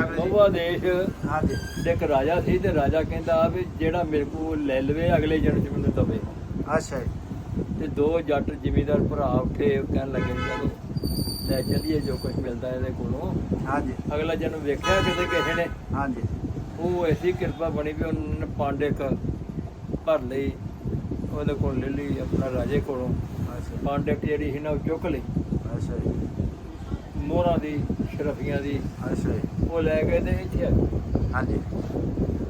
ਮਹੁਆ ਦੇਸ਼ ਹਾਂਜੀ। ਇੱਕ ਰਾਜਾ ਸੀ ਤੇ ਰਾਜਾ ਕਹਿੰਦਾ ਵੀ ਜਿਹੜਾ ਮੇਰੇ ਕੋਲ ਲੈ ਲਵੇ ਅਗਲੇ ਜਨਮ ਚ ਮੈਨੂੰ ਦਵੇ। ਅੱਛਾ ਜੀ। ਤੇ ਦੋ ਜੱਟ ਜ਼ਿਮੀਂਦਾਰ ਭਰਾ ਉੱਠੇ ਉਹ ਕਹਿਣ ਲੱਗੇ ਚਲੋ ਲੈ ਚੱਲੀਏ ਜੋ ਕੁਝ ਮਿਲਦਾ ਇਹਦੇ ਕੋਲੋਂ। ਹਾਂਜੀ। ਅਗਲਾ ਜਨਮ ਵੇਖਿਆ ਕਿਤੇ ਕਿਸੇ ਨੇ। ਹਾਂਜੀ। ਉਹ ਐਸੀ ਕਿਰਪਾ ਬਣੀ ਵੀ ਉਹਨਾਂ ਨੇ ਪਾਂਡੇ ਕ ਭਰ ਲਈ ਉਹਦੇ ਕੋਲ ਲੈ ਲਈ ਆਪਣਾ ਰਾਜੇ ਕੋਲੋਂ। ਅੱਛਾ। ਪਾਂਡੇ ਜਿਹੜੀ ਸੀ ਨਾ ਉਹ ਚੁੱਕ ਲਈ। ਅੱਛਾ ਜੀ। ਮੋਹਰਾਂ ਦੀ ਸ਼ਰਫੀਆਂ ਦੀ ਅੱਛਾ ਜੀ। ਉਹ ਲੈ ਗਏ ਤੇ ਇੱਥੇ ਆ ਗਏ। ਹਾਂਜੀ।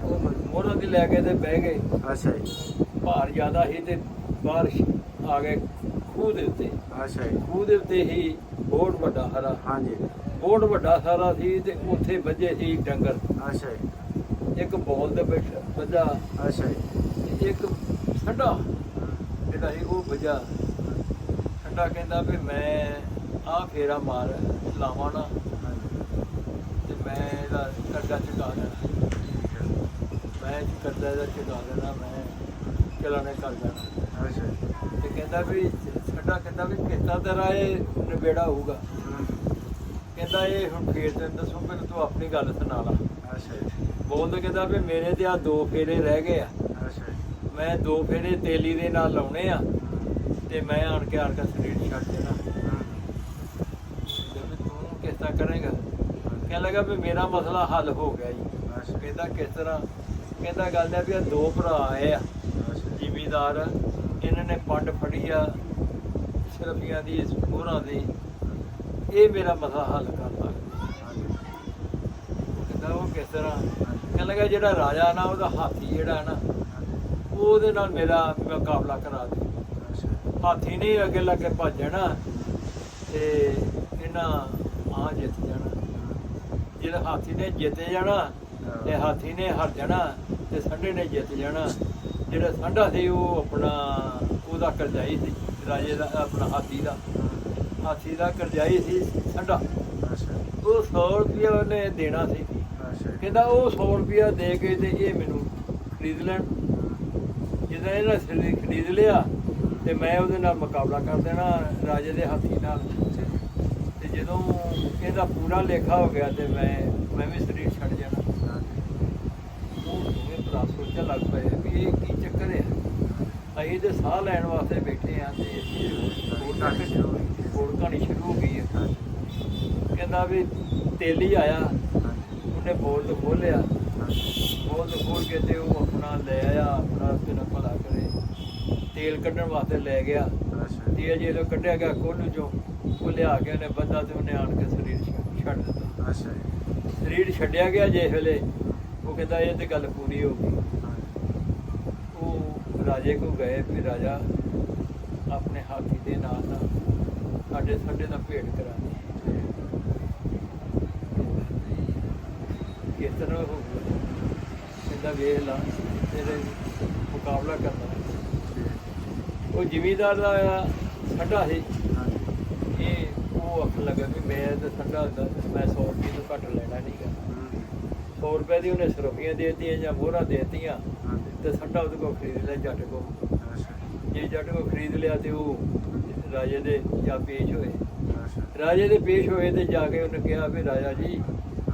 ਉਹ ਮੋਹਰਾਂ ਦੀ ਲੈ ਕੇ ਤੇ ਬਹਿ ਗਏ। ਅੱਛਾ ਜੀ। ਭਾਰ ਜ਼ਿਆਦਾ ਸੀ ਤੇ ਬਾਹਰ ਆ ਗਏ ਖੂਹ ਦੇ ਉੱਤੇ। ਅੱਛਾ ਜੀ। ਖੂਹ ਦੇ ਉੱਤੇ ਹੀ ਬੋੜ ਵੱਡਾ ਹਰਾ। ਹਾਂਜੀ। ਬੋੜ ਵੱਡਾ ਸਾਰਾ ਸੀ ਤੇ ਉੱਥੇ ਵੱਜੇ ਸੀ ਡੰਗਰ। ਅੱਛਾ ਜੀ। ਇੱਕ ਬੋਲ ਦੇ ਵਿੱਚ ਵੱਜਾ। ਅੱਛਾ ਜੀ। ਇੱਕ ਠੰਡਾ ਜਿਹੜਾ ਸੀ ਉਹ ਵੱਜਾ। ਠੰਡਾ ਕਹਿੰਦਾ ਵੀ ਮੈਂ ਆਹ ਫੇਰਾ ਮਾਰ ਲਾਵਾਂ ਨਾ। ਤੇ ਮੈਂ ਇਹਦਾ ਕਰਜ਼ਾ ਚੁਕਾ ਦੇਣਾ ਮੈਂ ਜੀ ਕਰਜ਼ਾ ਇਹਦਾ ਚੁਕਾ ਦੇਣਾ ਮੈਂ ਚਲਾਣੇ ਕਰ ਦੇਣਾ ਅੱਛਾ। ਤੇ ਕਹਿੰਦਾ ਵੀ ਠੰਡਾ ਕਹਿੰਦਾ ਵੀ ਕਿੱਦਾਂ ਤੇਰਾ ਇਹ ਨਿਬੇੜਾ ਹੋਊਗਾ। ਕਹਿੰਦਾ ਇਹ ਹੁਣ ਫੇਰ ਤੇ ਦੱਸੋ ਮੈਨੂੰ ਤੂੰ ਆਪਣੀ ਗੱਲ ਸੁਣਾ ਲਾ। ਅੱਛਾ। ਬੋਲਦੇ ਕਹਿੰਦਾ ਵੀ ਮੇਰੇ ਤੇ ਆ ਦੋ ਫੇਰੇ ਰਹਿ ਗਏ ਆ। ਅੱਛਾ। ਮੈਂ ਦੋ ਫੇਰੇ ਤੇਲੀ ਦੇ ਨਾਲ ਲਾਉਣੇ ਆ। ਤੇ ਮੈਂ ਆਣ ਕੇ ਆਣ ਕੇ ਸਰੀਰ ਛੱਡ ਦੇਣਾ। ਵੀ ਤੂੰ ਕਿਸ ਤਰ੍ਹਾਂ ਕਰੇਗਾ। ਕਹਿਣ ਲੱਗਾ ਵੀ ਮੇਰਾ ਮਸਲਾ ਹੱਲ ਹੋ ਗਿਆ ਜੀ। ਕਹਿੰਦਾ ਕਿਸ ਤਰ੍ਹਾਂ? ਕਹਿੰਦਾ ਗੱਲ ਹੈ ਵੀ ਆ ਦੋ ਭਰਾ ਆਏ ਆ ਜ਼ਿਮੀਦਾਰ। ਇਹਨਾਂ ਨੇ ਪੰਡ ਫੜੀ ਆ ਸਿਰਫੀਆਂ ਦੀ ਮੋਹਰਾਂ ਦੀ। ਇਹ ਮੇਰਾ ਮਸਲਾ ਹੱਲ ਕਰਦਾ ਕਹਿੰਦਾ ਉਹ ਕਿਸ ਤਰ੍ਹਾਂ? ਕਹਿਣ ਲੱਗਾ ਜਿਹੜਾ ਰਾਜਾ ਨਾ ਉਹਦਾ ਹਾਥੀ ਜਿਹੜਾ ਨਾ ਉਹਦੇ ਨਾਲ ਮੇਰਾ ਮੁਕਾਬਲਾ ਕਰਾ ਦੇ। ਹਾਥੀ ਨੇ ਅੱਗੇ ਲੱਗ ਕੇ ਭੱਜਣਾ ਤੇ ਇਹਨਾਂ ਆ ਜਿੱਤ ਜਾਣਾ। ਜਿਹੜਾ ਹਾਥੀ ਨੇ ਜਿੱਤ ਜਾਣਾ ਤੇ ਹਾਥੀ ਨੇ ਹਾਰ ਜਾਣਾ ਤੇ ਸੰਡੇ ਨੇ ਜਿੱਤ ਜਾਣਾ ਜਿਹੜਾ ਸੰਡਾ ਸੀ ਉਹ ਆਪਣਾ ਉਹਦਾ ਕਰਜਾਈ ਸੀ ਰਾਜੇ ਦਾ ਆਪਣਾ ਹਾਥੀ ਦਾ। ਹਾਥੀ ਦਾ ਕਰਜਾਈ ਸੀ ਸੰਡਾ ਉਹ 100 ਰੁਪਇਆ ਉਹਨੇ ਦੇਣਾ ਸੀ। ਕਹਿੰਦਾ ਉਹ 100 ਰੁਪਇਆ ਦੇ ਕੇ ਤੇ ਇਹ ਮੈਨੂੰ ਖਰੀਦ ਲੈਣ। ਜਦੋਂ ਇਹਨਾਂ ਨੇ ਖਰੀਦ ਲਿਆ ਤੇ ਮੈਂ ਉਹਦੇ ਨਾਲ ਮੁਕਾਬਲਾ ਕਰ ਦੇਣਾ ਰਾਜੇ ਦੇ ਹਾਥੀ ਨਾਲ। ਇਹਦਾ ਪੂਰਾ ਲੇਖਾ ਹੋ ਗਿਆ ਤੇ ਮੈਂ ਮੈਂ ਵੀ ਸਰੀਰ ਛੱਡ ਜਾਣਾ। ਉਹ ਦੋਵੇਂ ਭਰਾ ਸੋਚਣ ਲੱਗ ਪਏ ਵੀ ਇਹ ਕੀ ਚੱਕਰ ਹੈ ਅਸੀਂ ਤੇ ਸਾਹ ਲੈਣ ਵਾਸਤੇ ਬੈਠੇ ਆ ਤੇ ਹੋਰ ਕਹਾਣੀ ਸ਼ੁਰੂ ਹੋ ਗਈ ਹੋ ਗਈ ਹੈ ਕਹਿੰਦਾ ਵੀ ਤੇਲੀ ਆਇਆ। ਉਹਨੇ ਬੋਲ ਖੋਲਿਆ ਬੋਲ ਖੋਲ ਕੇ ਤੇ ਉਹ ਆਪਣਾ ਲੈ ਆਇਆ ਆਪਣਾ ਤੇਰਾ ਭਲਾ ਕਰੇ। ਤੇਲ ਕੱਢਣ ਵਾਸਤੇ ਲੈ ਗਿਆ। ਤੇਲ ਜਦੋਂ ਕੱਢਿਆ ਗਿਆ ਕੋਲੂ ਚੋਂ ਉਹ ਲਿਆ ਕੇ ਉਹਨੇ ਬੰਦਾ ਤੇ ਉਹਨੇ ਆਣ ਕੇ ਸਰੀਰ ਛੱਡ- ਦਿੱਤਾ। ਸਰੀਰ ਛੱਡਿਆ ਗਿਆ ਜੇ ਵੇਲੇ ਉਹ ਕਹਿੰਦਾ ਇਹ ਤੇ ਗੱਲ ਪੂਰੀ ਹੋ ਗਈ। ਉਹ ਰਾਜੇ ਕੋ ਗਏ ਵੀ ਰਾਜਾ ਆਪਣੇ ਹਾਥੀ ਦੇ ਨਾਲ ਨਾ ਸਾਡੇ ਸਾਡੇ ਦਾ ਭੇਟ ਕਰਾ ਕਿਸ ਤਰ੍ਹਾਂ ਹੋਊਗਾ ਕਹਿੰਦਾ ਵੇਖ ਲਾ ਤੇਰੇ ਮੁਕਾਬਲਾ ਕਰਨਾ। ਉਹ ਜ਼ਿਮੀਦਾਰ ਦਾ ਠੰਡਾ ਸੀ। ਇਹ ਉਹ ਆਖਣ ਵੀ ਮੈਂ ਤਾਂ ਠੰਡਾ ਹੁੰਦਾ ਮੈਂ 100 ਰੁਪਏ ਤੋਂ ਘੱਟ ਲੈਣਾ ਨਹੀਂਗਾ 100 ਰੁਪਏ ਦੀ ਉਹਨੇ ਸਰਫੀਆਂ ਦੇਤੀਆਂ ਜਾਂ ਮੋਹਰਾਂ ਦੇਤੀਆਂ ਤੇ ਠੰਡਾ ਉਹਦੇ ਕੋਲ ਖਰੀਦ ਲਿਆ ਜੱਟ ਕੋ ਜੇ ਜੱਟ ਕੋ ਖਰੀਦ ਲਿਆ ਤੇ ਉਹ ਰਾਜੇ ਦੇ ਜਾ ਪੇਸ਼ ਹੋਏ। ਰਾਜੇ ਦੇ ਪੇਸ਼ ਹੋਏ ਤੇ ਜਾ ਕੇ ਉਹਨੇ ਕਿਹਾ ਵੀ ਰਾਜਾ ਜੀ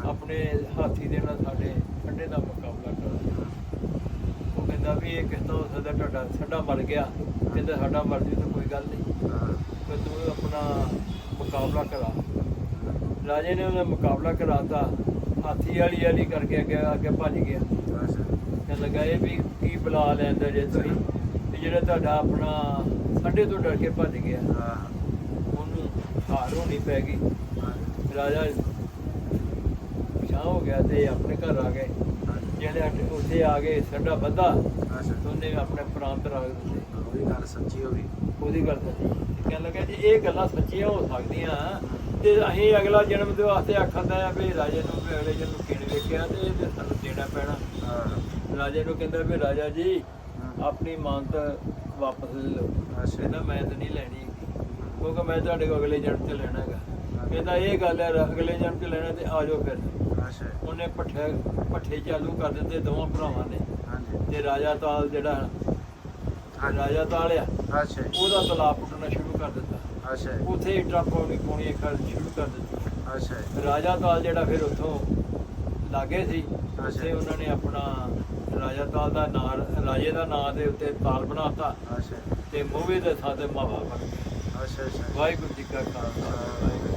ਆਪਣੇ ਹਾਥੀ ਦੇ ਨਾਲ ਸਾਡੇ ਠੰਡੇ ਦਾ ਮੁਕਾਬਲਾ ਕਰੋ। ਉਹ ਕਹਿੰਦਾ ਵੀ ਇਹ ਕਿਸ ਹੋ ਸਕਦਾ ਤੁਹਾਡਾ ਠੰਡਾ ਮਰ ਗਿਆ। ਕਹਿੰਦਾ ਸਾਡਾ ਮਰ ਜੂ ਤਾਂ ਕੋਈ ਗੱਲ ਨਹੀਂ। ਪਰ ਤੂੰ ਆਪਣਾ ਮੁਕਾਬਲਾ ਕਰਾ। ਰਾਜੇ ਨੇ ਉਹਦਾ ਮੁਕਾਬਲਾ ਕਰਾਤਾ। ਹਾਥੀ ਵਾਲੀ ਵਾਲੀ ਕਰਕੇ ਅੱਗੇ ਅੱਗੇ ਭੱਜ ਗਿਆ। ਤੇ ਲੱਗਾ ਇਹ ਵੀ ਕੀ ਬੁਲਾ ਲੈਂਦਾ ਜੇ ਤੁਸੀਂ? ਤੇ ਜਿਹੜਾ ਤੁਹਾਡਾ ਆਪਣਾ ਸਾਡੇ ਤੋਂ ਡਰ ਕੇ ਭੱਜ ਗਿਆ। ਉਹਨੂੰ ਹਾਰ ਹੋਣੀ ਪੈ ਗਈ। ਰਾਜਾ ਪਛਾਣ ਹੋ ਗਿਆ ਤੇ ਆਪਣੇ ਘਰ ਆ ਗਏ। ਜਿਹੜੇ ਉੱਥੇ ਆ ਗਏ ਸਾਡਾ ਬੱਧਾ ਉਹਨੇ ਆਪਣੇ ਪ੍ਰਾਂਤ ਰੱਖ ਦਿੱਤੇ। ਸੱਚੀ ਹੋ ਗਈ। ਉਹਦੀ ਗੱਲ ਸੱਚੀ। ਕਹਿਣ ਲੱਗਾ ਜੀ ਇਹ ਗੱਲਾਂ ਸੱਚੀਆਂ ਹੋ ਸਕਦੀਆਂ ਤੇ ਅਸੀਂ ਅਗਲਾ ਜਨਮ ਦੇ ਵਾਸਤੇ ਆਖਦਾ ਆ ਵੀ ਰਾਜੇ ਨੂੰ ਵੀ ਅਗਲੇ ਜਨਮ ਕਿਹਨੇ ਵੇਖਿਆ ਤੇ ਇਹ ਸਾਨੂੰ ਦੇਣਾ ਪੈਣਾ। ਰਾਜੇ ਨੂੰ ਕਹਿੰਦਾ ਵੀ ਰਾਜਾ ਜੀ ਆਪਣੀ ਮਾਨਤ ਵਾਪਸ ਲੈ ਲਓ। ਕਹਿੰਦਾ ਮੈਂ ਤਾਂ ਨਹੀਂ ਲੈਣੀ। ਕਿਉਂਕਿ ਮੈਂ ਤੁਹਾਡੇ ਕੋਲ ਅਗਲੇ ਜਨਮ ਚ ਲੈਣਾ ਹੈਗਾ ਕਹਿੰਦਾ ਇਹ ਗੱਲ ਹੈ ਅਗਲੇ ਜਨਮ ਚ ਲੈਣਾ ਤੇ ਆ ਜਾਓ ਫਿਰ। ਉਹਨੇ ਪੱਠੇ ਪੱਠੇ ਚਾਲੂ ਕਰ ਦਿੱਤੇ ਦੋਵਾਂ ਭਰਾਵਾਂ ਨੇ। ਤੇ ਰਾਜਾ ਤਾਲ ਜਿਹੜਾ ਰਾਜਾ ਤਾਲ ਆ ਉਹਦਾ ਤਲਾਬ ਪੁੱਟਣਾ ਸ਼ੁਰੂ ਕਰ ਦਿੱਤਾ। ਉੱਥੇ ਇੱਟਾਂ ਪਾਉਣੀ ਪਾਉਣੀ ਕਰ ਸ਼ੁਰੂ ਕਰ ਦਿੱਤੀ ਰਾਜਾ ਤਾਲ ਜਿਹੜਾ ਫਿਰ ਉੱਥੋਂ ਲਾਗੇ ਸੀ ਅੱਛਾ। ਤੇ ਉਹਨਾਂ ਨੇ ਆਪਣਾ ਰਾਜਾ ਤਾਲ ਦਾ ਨਾਂ ਰਾਜੇ ਦਾ ਨਾਂ ਦੇ ਉੱਤੇ ਤਾਲ ਬਣਾਤਾ ਅੱਛਾ ਤੇ ਮੂਵੀ ਦੇ ਥਾਂ ਤੇ ਮਾਵਾ ਬਣ ਗਿਆ ਅੱਛਾ ਅੱਛਾ ਵਾਹਿਗੁਰੂ ਜੀ ਕਾ ਖਾਲਸਾ ਵਾਹਿਗੁਰੂ